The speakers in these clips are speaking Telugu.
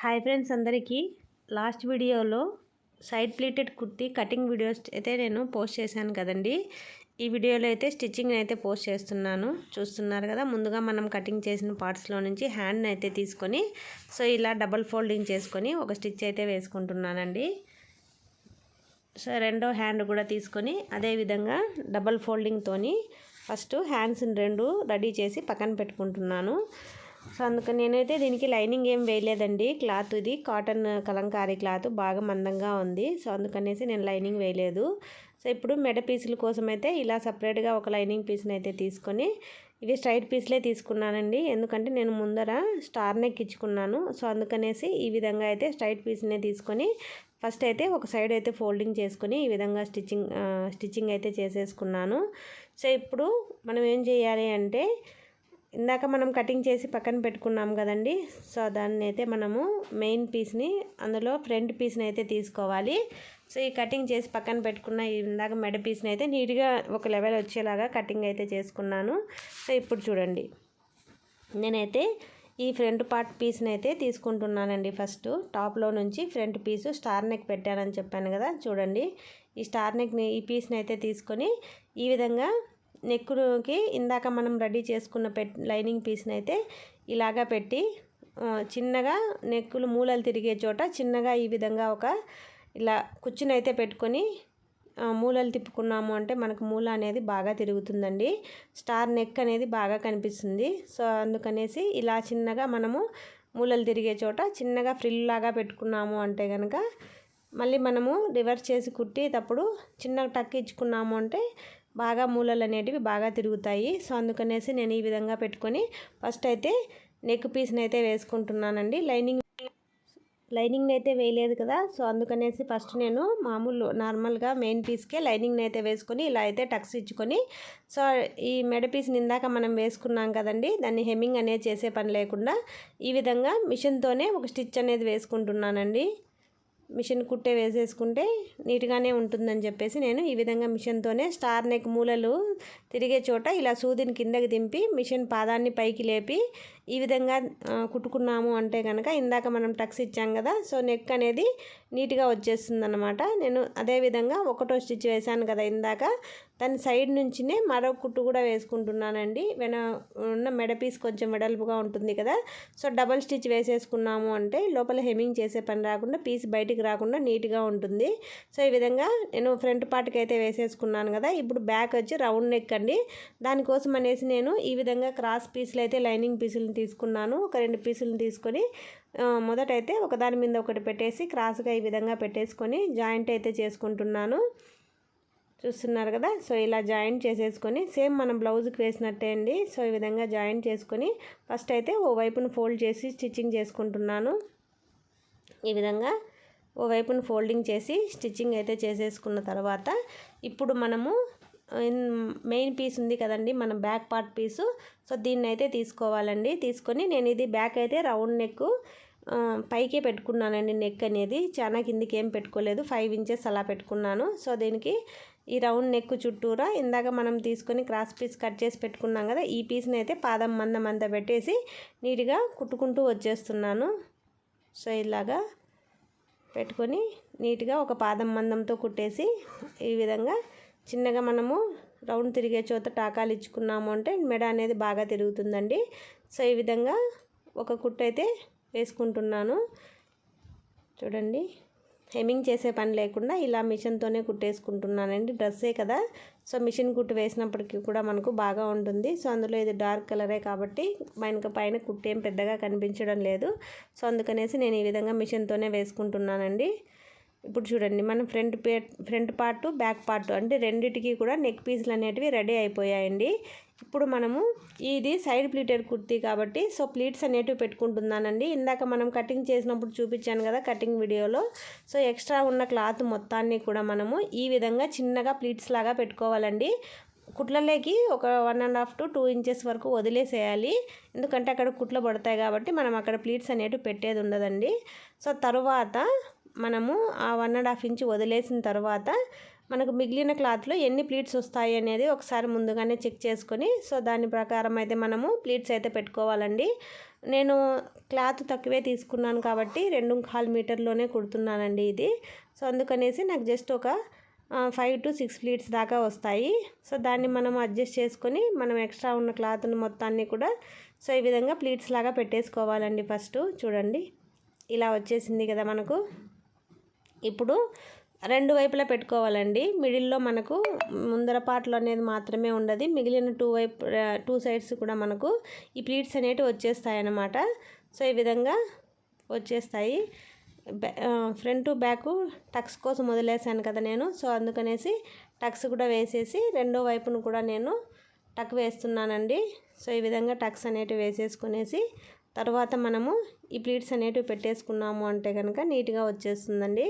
హాయ్ ఫ్రెండ్స్ అందరికీ. లాస్ట్ వీడియోలో side pleated kurti cutting videos అయితే నేను పోస్ట్ చేశాను కదండి. ఈ వీడియోలో అయితే స్టిచ్చింగ్ అయితే పోస్ట్ చేస్తున్నాను. చూస్తున్నారు కదా ముందుగా మనం కటింగ్ చేసిన పార్ట్స్లో నుంచి హ్యాండ్ అయితే తీసుకొని సో ఇలా డబల్ ఫోల్డింగ్ చేసుకొని ఒక స్టిచ్ అయితే వేసుకుంటున్నానండి. సో రెండో హ్యాండ్ కూడా తీసుకొని అదేవిధంగా డబల్ ఫోల్డింగ్తోని ఫస్ట్ హ్యాండ్స్ని రెండు రెడీ చేసి పక్కన పెట్టుకుంటున్నాను. సో అందుకని నేనైతే దీనికి లైనింగ్ ఏం వేయలేదండి. క్లాత్ ఇది. Cotton Kalamkari cloth. బాగా మందంగా ఉంది. సో అందుకనేసి నేను లైనింగ్ వేయలేదు. సో ఇప్పుడు మెడ పీసుల కోసం అయితే ఇలా సపరేట్గా ఒక లైనింగ్ పీస్ని అయితే తీసుకొని ఇవి స్ట్రైట్ పీస్లే తీసుకున్నానండి. ఎందుకంటే నేను ముందర స్టార్ నెక్ ఇచ్చుకున్నాను. సో అందుకనేసి ఈ విధంగా అయితే స్ట్రైట్ పీస్నే తీసుకొని ఫస్ట్ అయితే ఒక సైడ్ అయితే ఫోల్డింగ్ చేసుకుని ఈ విధంగా స్టిచ్చింగ్ స్టిచ్చింగ్ అయితే చేసేసుకున్నాను. సో ఇప్పుడు మనం ఏం చేయాలి అంటే ఇందాక మనం కటింగ్ చేసి పక్కన పెట్టుకున్నాం కదండి. సో దాన్ని అయితే మనము మెయిన్ పీస్ని అందులో ఫ్రంట్ పీస్ని అయితే తీసుకోవాలి. సో ఈ కటింగ్ చేసి పక్కన పెట్టుకున్న ఇందాక మెడ పీస్ని అయితే నీట్గా ఒక లెవెల్ వచ్చేలాగా కటింగ్ అయితే చేసుకున్నాను. సో ఇప్పుడు చూడండి. నేనైతే ఈ ఫ్రంట్ పార్ట్ పీస్ని అయితే తీసుకుంటున్నానండి ఫస్ట్. టాప్లో నుంచి ఫ్రంట్ పీసు స్టార్ నెక్ పెట్టానని చెప్పాను కదా చూడండి. ఈ స్టార్ నెక్ని ఈ పీస్ని అయితే తీసుకొని ఈ విధంగా నెక్కుకి ఇందాక మనం రెడీ చేసుకున్న పెట్ లైనింగ్ పీస్ని అయితే ఇలాగా పెట్టి చిన్నగా నెక్కులు మూలలు తిరిగే చోట చిన్నగా ఈ విధంగా ఒక ఇలా కుచ్చుని అయితే పెట్టుకొని మూలలు తిప్పుకున్నాము అంటే మనకు మూల అనేది బాగా తిరుగుతుందండి. స్టార్ నెక్ అనేది బాగా కనిపిస్తుంది. సో అందుకనేసి ఇలా చిన్నగా మనము మూలలు తిరిగే చోట చిన్నగా ఫ్రిల్ లాగా పెట్టుకున్నాము అంటే కనుక మళ్ళీ మనము రివర్స్ చేసి కుట్టేటప్పుడు చిన్న టక్ ఇచ్చుకున్నాము అంటే బాగా మూలలు అనేటివి బాగా తిరుగుతాయి. సో అందుకనేసి నేను ఈ విధంగా పెట్టుకొని ఫస్ట్ అయితే నెక్ పీస్ని అయితే వేసుకుంటున్నానండి. లైనింగ్ లైనింగ్ని అయితే వేయలేదు కదా. సో అందుకనేసి ఫస్ట్ నేను మామూలు నార్మల్గా మెయిన్ పీస్కే లైనింగ్ని అయితే వేసుకొని ఇలా అయితే టక్స్ ఇచ్చుకొని సో ఈ మెడ పీస్ ఇందాక మనం వేసుకున్నాం కదండి. దాన్ని హెమ్మింగ్ అనేది చేసే పని లేకుండా ఈ విధంగా మిషన్తోనే ఒక స్టిచ్ అనేది వేసుకుంటున్నానండి. మిషన్ కుట్టే వేసేసుకుంటే నీట్గానే ఉంటుందని చెప్పేసి నేను ఈ విధంగా మిషన్తోనే స్టార్ నెక్ మూలలు తిరిగే చోట ఇలా సూదిని కిందకి దింపి మిషన్ పాదాన్ని పైకి లేపి ఈ విధంగా కుట్టుకున్నాము అంటే కనుక ఇందాక మనం టక్స్ ఇచ్చాం కదా సో నెక్ అనేది నీట్గా వచ్చేస్తుంది అనమాట నేను అదేవిధంగా ఒకటో స్టిచ్ వేశాను కదా ఇందాక దాని సైడ్ నుంచినే మరో కుట్టు కూడా వేసుకుంటున్నానండి. వెన ఉన్న మెడ పీస్ కొంచెం వెడల్పుగా ఉంటుంది కదా సో డబల్ స్టిచ్ వేసేసుకున్నాము అంటే లోపల హెమింగ్ చేసే పని రాకుండా పీస్ బయటికి రాకుండా నీట్గా ఉంటుంది. సో ఈ విధంగా నేను ఫ్రంట్ పార్ట్కి అయితే వేసేసుకున్నాను కదా ఇప్పుడు బ్యాక్ వచ్చి రౌండ్ నెక్ అండి దానికోసం అనేసి నేను ఈ విధంగా క్రాస్ పీసులు అయితే లైనింగ్ పీసులను తీసుకున్నాను. ఒక రెండు పీసులను తీసుకొని మొదటైతే ఒకదాని మీద ఒకటి పెట్టేసి క్రాస్గా ఈ విధంగా పెట్టేసుకొని జాయింట్ అయితే చేసుకుంటున్నాను. చూస్తున్నారు కదా? సో ఇలా జాయింట్ చేసేసుకొని సేమ్ మనం బ్లౌజ్కి వేసినట్టే అండి. సో ఈ విధంగా జాయింట్ చేసుకొని ఫస్ట్ అయితే ఓ వైపును ఫోల్డ్ చేసి స్టిచ్చింగ్ చేసుకుంటున్నాను. ఈ విధంగా ఓ వైపును ఫోల్డింగ్ చేసి స్టిచ్చింగ్ అయితే చేసేసుకున్న తర్వాత ఇప్పుడు మనము మెయిన్ పీస్ ఉంది కదండి మన బ్యాక్ పార్ట్ పీసు. సో దీన్ని అయితే తీసుకోవాలండి. తీసుకొని నేను ఇది బ్యాక్ అయితే రౌండ్ నెక్ పైకే పెట్టుకున్నానండి నెక్ అనేది. చాలా కిందికి ఏం పెట్టుకోలేదు. ఫైవ్ ఇంచెస్ అలా పెట్టుకున్నాను. సో దీనికి ఈ రౌండ్ నెక్ చుట్టూరా ఇందాక మనం తీసుకొని క్రాస్ పీస్ కట్ చేసి పెట్టుకున్నాం కదా ఈ పీస్ని అయితే పాదం మందం అంతా పెట్టేసి నీట్గా కుట్టుకుంటూ వచ్చేస్తున్నాను. సో ఇలాగా పెట్టుకొని నీట్గా ఒక పాదం మందంతో కుట్టేసి ఈ విధంగా చిన్నగా మనము రౌండ్ తిరిగే చోట టాకాలు ఇచ్చుకున్నాము అంటే మెడ అనేది బాగా తిరుగుతుందండి. సో ఈ విధంగా ఒక కుట్టు అయితే వేసుకుంటున్నాను. చూడండి. హెమ్మింగ్ చేసే పని లేకుండా ఇలా మిషన్తోనే కుట్టేసుకుంటున్నానండి. డ్రెస్సే కదా. సో మిషన్ కుట్టు వేసినప్పటికీ కూడా మనకు బాగా ఉంటుంది. సో అందులో ఇది డార్క్ కలరే కాబట్టి మనకు పైన కుట్టేం పెద్దగా కనిపించడం లేదు. సో అందుకనేసి నేను ఈ విధంగా మిషన్తోనే వేసుకుంటున్నానండి. ఇప్పుడు చూడండి మనం ఫ్రంట్ పే ఫ్రంట్ పార్ట్ బ్యాక్ పార్ట్ అంటే రెండిటికి కూడా నెక్ పీస్లు అనేటివి రెడీ అయిపోయాయండి. ఇప్పుడు మనము ఇది సైడ్ ప్లీటెడ్ కుర్తీ కాబట్టి సో ప్లీట్స్ అనేటివి పెట్టుకుంటున్నానండి. ఇందాక మనం కటింగ్ చేసినప్పుడు చూపించాను కదా కటింగ్ వీడియోలో. సో ఎక్స్ట్రా ఉన్న క్లాత్ మొత్తాన్ని కూడా మనము ఈ విధంగా చిన్నగా ప్లీట్స్ లాగా పెట్టుకోవాలండి. కుట్లలోకి ఒక one and half to two inches వరకు వదిలేసేయాలి. ఎందుకంటే అక్కడ కుట్లు పడతాయి కాబట్టి మనం అక్కడ ప్లీట్స్ అనేటివి పెట్టేది ఉండదండి. సో తర్వాత మనము ఆ వన్ అండ్ హాఫ్ ఇంచ్ వదిలేసిన తర్వాత మనకు మిగిలిన క్లాత్లో ఎన్ని ప్లీట్స్ వస్తాయి అనేది ఒకసారి ముందుగానే చెక్ చేసుకొని సో దాని ప్రకారం అయితే మనము ప్లీట్స్ అయితే పెట్టుకోవాలండి. నేను క్లాత్ తక్కువే తీసుకున్నాను కాబట్టి రెండు కాల్ మీటర్లోనే కుడుతున్నానండి ఇది. సో అందుకనేసి నాకు జస్ట్ ఒక ఫైవ్ టు సిక్స్ ప్లీట్స్ దాకా వస్తాయి. సో దాన్ని మనం అడ్జస్ట్ చేసుకొని మనం ఎక్స్ట్రా ఉన్న క్లాత్ని మొత్తాన్ని కూడా సో ఈ విధంగా ప్లీట్స్ లాగా పెట్టేసుకోవాలండి ఫస్ట్. చూడండి ఇలా వచ్చేసింది కదా మనకు. ఇప్పుడు రెండు వైపులా పెట్టుకోవాలండి. మిడిల్లో మనకు ముందర పాటలు అనేది మాత్రమే ఉండదు. మిగిలిన టూ వైపు టూ సైడ్స్ కూడా మనకు ఈ ప్లీట్స్ అనేటివి వచ్చేస్తాయి అన్నమాట సో ఈ విధంగా వచ్చేస్తాయి. ఫ్రంట్ బ్యాక్ టక్స్ కోసం వదిలేసాను కదా నేను. సో అందుకనేసి టక్స్ కూడా వేసేసి రెండో వైపును కూడా నేను టక్ వేస్తున్నానండి. సో ఈ విధంగా టక్స్ అనేటివి వేసేసుకునేసి తర్వాత మనము ఈ ప్లీట్స్ అనేటివి పెట్టేసుకున్నాము అంటే కనుక నీట్గా వచ్చేస్తుందండి.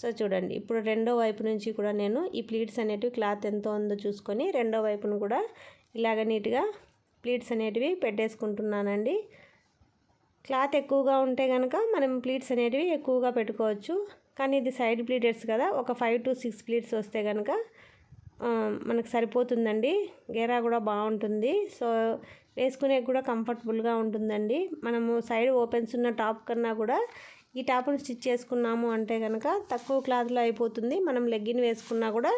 సో చూడండి ఇప్పుడు రెండో వైపు నుంచి కూడా నేను ఈ ప్లీట్స్ అనేటివి క్లాత్ ఎంత ఉందో చూసుకొని రెండో వైపును కూడా ఇలాగ నీట్గా ప్లీట్స్ అనేటివి పెట్టేసుకుంటున్నానండి. క్లాత్ ఎక్కువగా ఉంటే కనుక మనం ప్లీట్స్ అనేటివి ఎక్కువగా పెట్టుకోవచ్చు. కానీ ఇది సైడ్ ప్లీటర్స్ కదా ఒక ఫైవ్ టు సిక్స్ ప్లీట్స్ వస్తే కనుక మనకు సరిపోతుందండి. గేరా కూడా బాగుంటుంది. సో వేసుకునే కూడా కంఫర్టబుల్గా ఉంటుందండి. మనము సైడ్ ఓపెన్స్ ఉన్న టాప్ కన్నా కూడా ఈ టాప్ను స్టిచ్ చేసుకున్నాము అంటే కనుక తక్కువ క్లాత్లో అయిపోతుంది. మనం లెగ్గిన్ వేసుకున్నా కూడా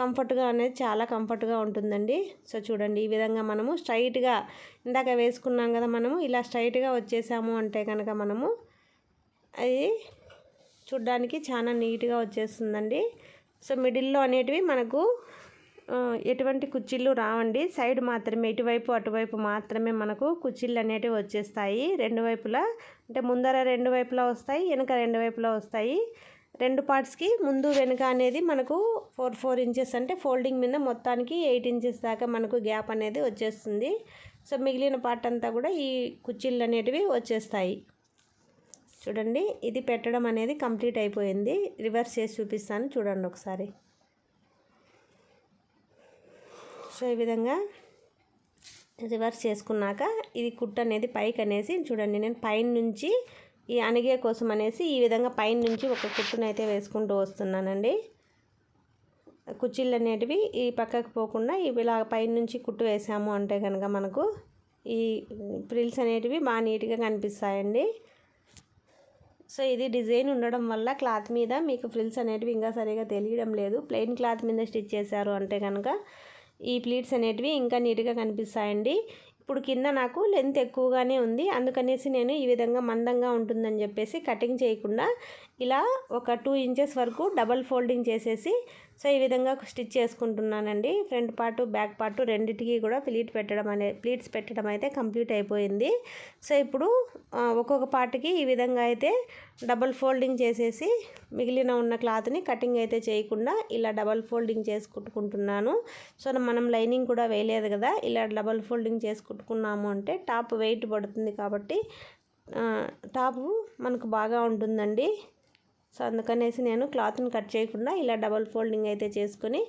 కంఫర్ట్గా అనేది చాలా కంఫర్ట్గా ఉంటుందండి. సో చూడండి ఈ విధంగా మనము స్ట్రైట్గా ఇందాక వేసుకున్నాం కదా మనము ఇలా స్ట్రైట్గా వచ్చేసాము అంటే కనుక మనము అది చూడ్డానికి చాలా నీట్గా వచ్చేస్తుందండి. సో మిడిల్లో అనేటివి మనకు ఎటువంటి కుర్చీలు రావండి. సైడ్ మాత్రమే ఇటువైపు అటువైపు మాత్రమే మనకు కుర్చీలు అనేటివి వచ్చేస్తాయి. రెండు వైపులా అంటే ముందర రెండు వైపులా వస్తాయి వెనుక రెండు వైపులా వస్తాయి. రెండు పార్ట్స్కి ముందు వెనుక అనేది మనకు ఫోర్ ఫోర్ ఇంచెస్ అంటే ఫోల్డింగ్ మీద మొత్తానికి ఎయిట్ ఇంచెస్ దాకా మనకు గ్యాప్ అనేది వచ్చేస్తుంది. సో మిగిలిన పార్ట్ అంతా కూడా ఈ కుర్చీలు అనేటివి వచ్చేస్తాయి. చూడండి ఇది పెట్టడం అనేది కంప్లీట్ అయిపోయింది. రివర్స్ చేసి చూపిస్తాను. చూడండి ఒకసారి. సో ఈ విధంగా రివర్స్ చేసుకున్నాక ఇది కుట్ అనేది పైకి అనేసి చూడండి నేను పైన నుంచి ఈ అణిగే కోసం అనేసి ఈ విధంగా పైన నుంచి ఒక కుట్టునైతే వేసుకుంటూ వస్తున్నానండి. కుచ్చిళ్ళు అనేటివి ఈ పక్కకు పోకుండా ఇలా పైన నుంచి కుట్టు వేసాము అంటే కనుక మనకు ఈ ప్రిల్స్ అనేటివి బాగా నీట్గా కనిపిస్తాయండి. సో ఇది డిజైన్ ఉండడం వల్ల క్లాత్ మీద మీకు ఫ్రిల్స్ అనేటివి ఇంకా సరిగా తెలియడం లేదు. ప్లెయిన్ క్లాత్ మీద స్టిచ్ చేశారు అంటే కనుక ఈ ప్లీట్స్ అనేటివి ఇంకా నీట్గా కనిపిస్తాయండి. ఇప్పుడు కింద నాకు లెంత్ ఎక్కువగానే ఉంది. అందుకనేసి నేను ఈ విధంగా మందంగా ఉంటుందని చెప్పేసి కటింగ్ చేయకుండా ఇలా ఒక టూ ఇంచెస్ వరకు డబల్ ఫోల్డింగ్ చేసేసి సో ఈ విధంగా స్టిచ్ చేసుకుంటున్నానండి. ఫ్రంట్ పార్ట్ బ్యాక్ పార్ట్ రెండింటికి కూడా ప్లీట్ పెట్టడం అనే ప్లీట్స్ పెట్టడం అయితే కంప్లీట్ అయిపోయింది. సో ఇప్పుడు ఒక్కొక్క పార్ట్కి ఈ విధంగా అయితే డబల్ ఫోల్డింగ్ చేసేసి మిగిలిన ఉన్న క్లాత్ని కటింగ్ అయితే చేయకుండా ఇలా డబల్ ఫోల్డింగ్ చేసుకుంటున్నాను సో మనం లైనింగ్ కూడా వేయలేదు కదా ఇలా డబల్ ఫోల్డింగ్ చేసుకుంటుకున్నాము అంటే టాప్ వెయిట్ పడుతుంది కాబట్టి టాపు మనకు బాగా ఉంటుందండి. సో అందుకనేసి నేను క్లాత్ని కట్ చేయకుండా ఇలా డబల్ ఫోల్డింగ్ అయితే చేసుకొని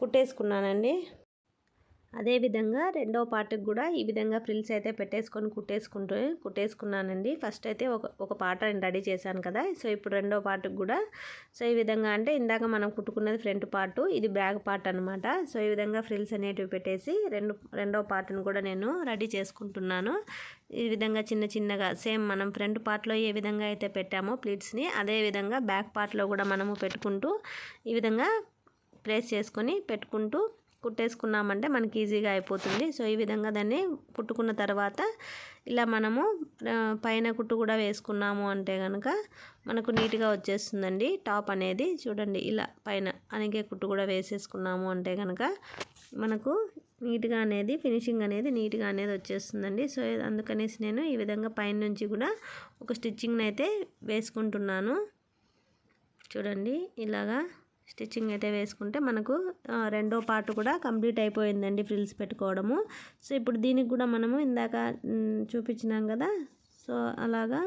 కుట్టేసుకున్నానండి. అదేవిధంగా రెండో పార్ట్కి కూడా ఈ విధంగా ఫ్రిల్స్ అయితే పెట్టేసుకొని కుట్టేసుకుంటూ కుట్టేసుకున్నానండి. ఫస్ట్ అయితే ఒక ఒక పాట రెడీ చేశాను కదా సో ఇప్పుడు రెండో పార్ట్కి కూడా. సో ఈ విధంగా అంటే ఇందాక మనం కుట్టుకున్నది ఫ్రంట్ పార్ట్ ఇది బ్యాక్ పార్ట్ అనమాట సో ఈ విధంగా ఫ్రిల్స్ అనేటివి పెట్టేసి రెండు రెండో పార్ట్ను కూడా నేను రెడీ చేసుకుంటున్నాను. ఈ విధంగా చిన్న చిన్నగా సేమ్ మనం ఫ్రంట్ పార్ట్లో ఏ విధంగా అయితే పెట్టామో ప్లీట్స్ని అదే విధంగా బ్యాక్ పార్ట్లో కూడా మనము పెట్టుకుంటూ ఈ విధంగా ప్లేస్ చేసుకొని పెట్టుకుంటూ కుట్టేసుకున్నామంటే మనకి ఈజీగా అయిపోతుంది. సో ఈ విధంగా దాన్ని కుట్టుకున్న తర్వాత ఇలా మనము పైన కుట్టు కూడా వేసుకున్నాము అంటే కనుక మనకు నీట్గా వచ్చేస్తుందండి. టాప్ అనేది చూడండి ఇలా పైన అనిగే కుట్టు కూడా వేసేసుకున్నాము అంటే కనుక మనకు నీట్గా అనేది ఫినిషింగ్ అనేది నీట్గా అనేది వచ్చేస్తుందండి. సో అందుకనేసి నేను ఈ విధంగా పైన నుంచి కూడా ఒక స్టిచ్చింగ్ని అయితే వేసుకుంటున్నాను. చూడండి ఇలాగా స్టిచ్చింగ్ అయితే వేసుకుంటే మనకు రెండో పార్ట్ కూడా కంప్లీట్ అయిపోయిందండి ఫ్రిల్స్ పెట్టుకోవడము. సో ఇప్పుడు దీనికి కూడా మనము ఇందాక చూపించినాం కదా. సో అలాగా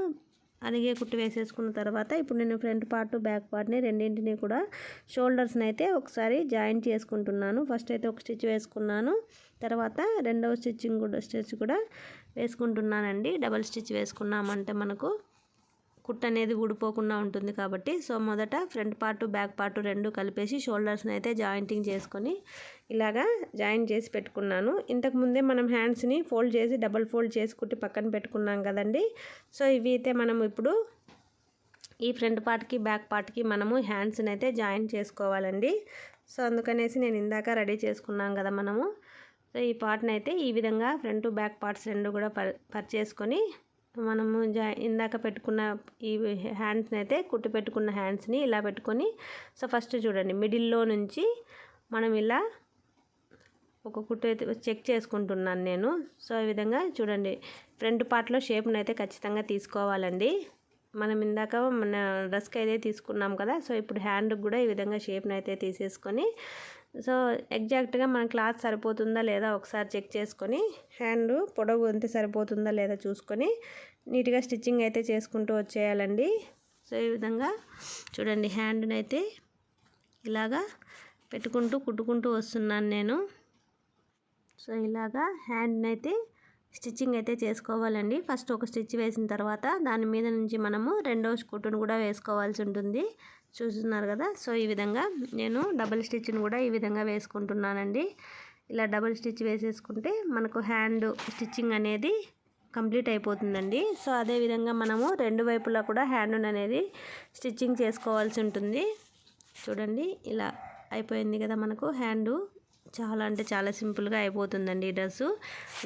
అలిగే కుట్టి వేసేసుకున్న తర్వాత ఇప్పుడు నేను ఫ్రంట్ పార్ట్ బ్యాక్ పార్ట్ని రెండింటిని కూడా షోల్డర్స్ని అయితే ఒకసారి జాయిన్ చేసుకుంటున్నాను. ఫస్ట్ అయితే ఒక స్టిచ్ వేసుకున్నాను. తర్వాత రెండవ స్టిచ్చింగ్ కూడా స్టిచ్ కూడా వేసుకుంటున్నానండి. డబల్ స్టిచ్ వేసుకున్నామంటే మనకు కుట్ అనేది ఊడిపోకుండా ఉంటుంది కాబట్టి సో మొదట ఫ్రంట్ పార్ట్ బ్యాక్ పార్ట్ రెండు కలిపేసి షోల్డర్స్ని అయితే జాయింటింగ్ చేసుకొని ఇలాగా జాయిన్ చేసి పెట్టుకున్నాను. ఇంతకు ముందే మనం హ్యాండ్స్ని ఫోల్డ్ చేసి డబల్ ఫోల్డ్ చేసి కుట్టి పక్కన పెట్టుకున్నాం కదండి. సో ఇవి అయితే మనం ఇప్పుడు ఈ ఫ్రంట్ పార్ట్కి బ్యాక్ పార్ట్కి మనము హ్యాండ్స్ని అయితే జాయిన్ చేసుకోవాలండి. సో అందుకనేసి నేను ఇందాక రెడీ చేసుకున్నాం కదా మనము. సో ఈ పార్ట్ని అయితే ఈ విధంగా ఫ్రంట్ బ్యాక్ పార్ట్స్ రెండు కూడా పర్ పర్చేసుకొని మనము జా ఇందాక పెట్టుకున్న ఈ హ్యాండ్స్ని అయితే కుట్టి పెట్టుకున్న హ్యాండ్స్ని ఇలా పెట్టుకొని సో ఫస్ట్ చూడండి మిడిల్లో నుంచి మనం ఇలా ఒక కుట్టు అయితే చెక్ చేసుకుంటున్నాను నేను. సో ఈ విధంగా చూడండి ఫ్రంట్ పార్ట్లో షేప్ని అయితే ఖచ్చితంగా తీసుకోవాలండి. మనం ఇందాక మన డ్రెస్కి అయితే తీసుకున్నాం కదా సో ఇప్పుడు హ్యాండ్కి కూడా ఈ విధంగా షేప్ని అయితే తీసేసుకొని సో ఎగ్జాక్ట్గా మన క్లాత్ సరిపోతుందా లేదా ఒకసారి చెక్ చేసుకొని హ్యాండ్ పొడవు అంతే సరిపోతుందా లేదా చూసుకొని నీట్గా స్టిచ్చింగ్ అయితే చేసుకుంటూ వచ్చేయాలండి. సో ఈ విధంగా చూడండి హ్యాండ్ని అయితే ఇలాగా పెట్టుకుంటూ కుట్టుకుంటూ వస్తున్నాను నేను. సో ఇలాగా హ్యాండ్ని అయితే స్టిచ్చింగ్ అయితే చేసుకోవాలండి. ఫస్ట్ ఒక స్టిచ్ వేసిన తర్వాత దాని మీద నుంచి మనము రెండో కుట్టును కూడా వేసుకోవాల్సి ఉంటుంది. చూస్తున్నారు కదా. సో ఈ విధంగా నేను డబుల్ స్టిచ్ని కూడా ఈ విధంగా వేసుకుంటున్నానండి. ఇలా డబుల్ స్టిచ్ వేసేసుకుంటే మనకు హ్యాండ్ స్టిచ్చింగ్ అనేది కంప్లీట్ అయిపోతుందండి. సో అదేవిధంగా మనము రెండు వైపులా కూడా హ్యాండ్ అనేది స్టిచ్చింగ్ చేసుకోవాల్సి ఉంటుంది. చూడండి ఇలా అయిపోయింది కదా మనకు హ్యాండు. చాలా అంటే చాలా సింపుల్గా అయిపోతుందండి ఈ డ్రెస్సు.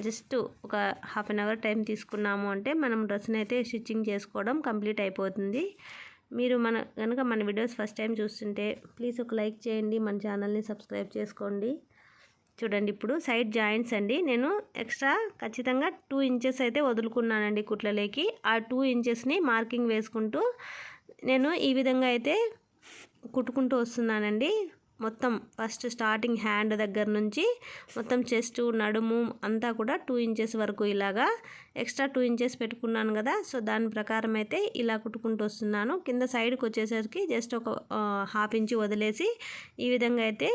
జస్ట్ ఒక హాఫ్ అన్ అవర్ టైం తీసుకున్నాము అంటే మనం డ్రెస్ని అయితే స్టిచ్చింగ్ చేసుకోవడం కంప్లీట్ అయిపోతుంది. మీరు మన కనుక మన వీడియోస్ ఫస్ట్ టైం చూస్తుంటే ప్లీజ్ ఒక లైక్ చేయండి మన ఛానల్ని సబ్స్క్రైబ్ చేసుకోండి. చూడండి ఇప్పుడు సైడ్ జాయింట్స్ అండి. నేను ఎక్స్ట్రా ఖచ్చితంగా టూ ఇంచెస్ అయితే వదులుకున్నానండి కుట్లలోకి. ఆ టూ ఇంచెస్ని మార్కింగ్ వేసుకుంటూ నేను ఈ విధంగా అయితే కుట్టుకుంటూ వస్తున్నానండి. మొత్తం ఫస్ట్ స్టార్టింగ్ హ్యాండ్ దగ్గర నుంచి మొత్తం చెస్ట్ నడుము అంతా కూడా టూ ఇంచెస్ వరకు ఇలాగా ఎక్స్ట్రా టూ ఇంచెస్ పెట్టుకున్నాను కదా. సో దాని ప్రకారం అయితే ఇలా కుట్టుకుంటూ వస్తున్నాను. కింద సైడ్కి వచ్చేసరికి జస్ట్ ఒక హాఫ్ ఇంచ్ వదిలేసి ఈ విధంగా అయితే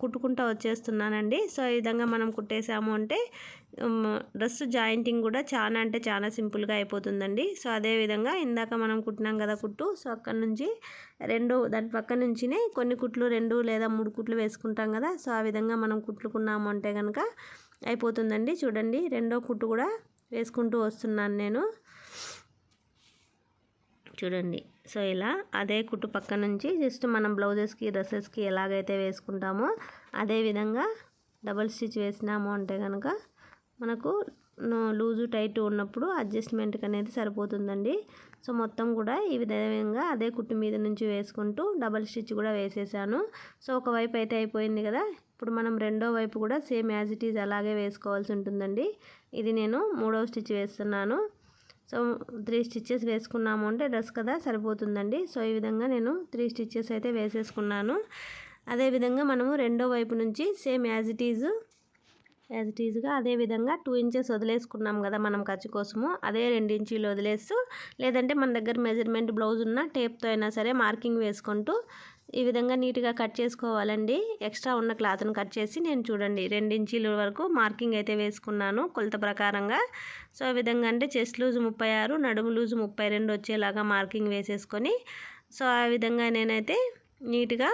కుట్టుకుంటూ వచ్చేస్తున్నానండి. సో ఈ విధంగా మనం కుట్టేసాము అంటే డ్రెస్ జాయింటింగ్ కూడా చాలా అంటే చాలా సింపుల్గా అయిపోతుందండి. సో అదే విధంగా ఇందాక మనం కుట్టినాం కదా కుట్టు సో అక్కడ నుంచి రెండు దాని పక్క నుంచినే కొన్ని కుట్లు రెండు లేదా మూడు కుట్లు వేసుకుంటాం కదా సో ఆ విధంగా మనం కుట్లుకున్నాము అంటే కనుక అయిపోతుందండి. చూడండి రెండో కుట్టు కూడా వేసుకుంటూ వస్తున్నాను నేను. చూడండి. సో ఇలా అదే కుట్టు పక్క నుంచి జస్ట్ మనం బ్లౌజెస్కి డ్రెస్సెస్కి ఎలాగైతే వేసుకుంటామో అదే విధంగా డబల్ స్టిచ్ వేసినాము అంటే కనుక మనకు లూజు టైట్ ఉన్నప్పుడు అడ్జస్ట్మెంట్కి అనేది సరిపోతుందండి. సో మొత్తం కూడా ఈ విధంగా అదే కుట్టు మీద నుంచి వేసుకుంటూ డబల్ స్టిచ్ కూడా వేసేసాను. సో ఒకవైపు అయితే అయిపోయింది కదా. ఇప్పుడు మనం రెండో వైపు కూడా సేమ్ యాజ్ ఇట్ ఈజ్ అలాగే వేసుకోవాల్సి ఉంటుందండి. ఇది నేను మూడవ స్టిచ్ వేస్తున్నాను. సో త్రీ స్టిచ్చెస్ వేసుకున్నాము అంటే డ్రెస్ కదా సరిపోతుందండి. సో ఈ విధంగా నేను త్రీ స్టిచ్చెస్ అయితే వేసేసుకున్నాను. అదేవిధంగా మనము రెండో వైపు నుంచి same as it is as it ఈజ్గా అదేవిధంగా టూ ఇంచెస్ వదిలేసుకున్నాం కదా మనం ఖర్చు కోసము. అదే రెండు ఇంచీలు వదిలేస్తూ లేదంటే మన దగ్గర మెజర్మెంట్ బ్లౌజ్ ఉన్న టేప్తో అయినా సరే మార్కింగ్ వేసుకుంటూ ఈ విధంగా నీట్గా కట్ చేసుకోవాలండి. ఎక్స్ట్రా ఉన్న క్లాత్ను కట్ చేసి నేను చూడండి ఇంచీల వరకు మార్కింగ్ అయితే వేసుకున్నాను కొలత ప్రకారంగా. సో ఈ విధంగా అంటే చెస్ట్ లూజ్ ముప్పై ఆరు నడుము లూజ్ ముప్పై రెండు వచ్చేలాగా మార్కింగ్ వేసేసుకొని సో ఆ విధంగా నేనైతే నీట్గా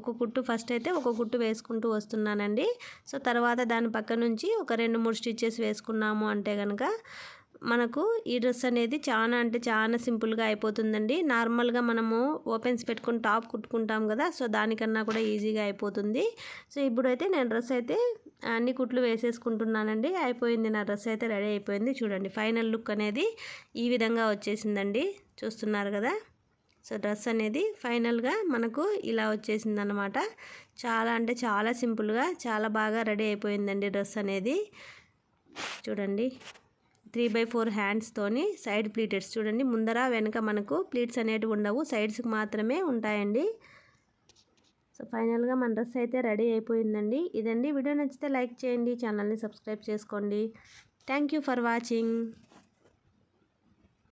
ఒక కుట్టు ఫస్ట్ అయితే ఒక కుట్టు వేసుకుంటూ వస్తున్నానండి. సో తర్వాత దాని పక్క నుంచి ఒక రెండు మూడు స్టిచ్చెస్ వేసుకున్నాము అంటే కనుక మనకు ఈ డ్రెస్ అనేది చాలా అంటే చాలా సింపుల్గా అయిపోతుందండి. నార్మల్గా మనము ఓపెన్స్ పెట్టుకుని టాప్ కుట్టుకుంటాం కదా సో దానికన్నా కూడా ఈజీగా అయిపోతుంది. సో ఇప్పుడైతే నేను డ్రెస్ అయితే అన్ని కుట్లు వేసేసుకుంటున్నానండి. అయిపోయింది నా డ్రెస్ అయితే రెడీ అయిపోయింది. చూడండి ఫైనల్ లుక్ అనేది ఈ విధంగా వచ్చేసిందండి. చూస్తున్నారు కదా? సో డ్రెస్ అనేది ఫైనల్గా మనకు ఇలా వచ్చేసిందనమాట చాలా అంటే చాలా సింపుల్గా చాలా బాగా రెడీ అయిపోయిందండి డ్రెస్ అనేది. చూడండి. త్రీ బై ఫోర్ హ్యాండ్స్తోని సైడ్ ప్లీటెడ్స్. చూడండి ముందర వెనక మనకు ప్లీట్స్ అనేటివి ఉండవు. సైడ్స్కి మాత్రమే ఉంటాయండి. సో ఫైనల్గా మన డ్రెస్ అయితే రెడీ అయిపోయిందండి. ఇదండి. వీడియో నచ్చితే లైక్ చేయండి ఛానల్ని సబ్స్క్రైబ్ చేసుకోండి. Thank you for watching.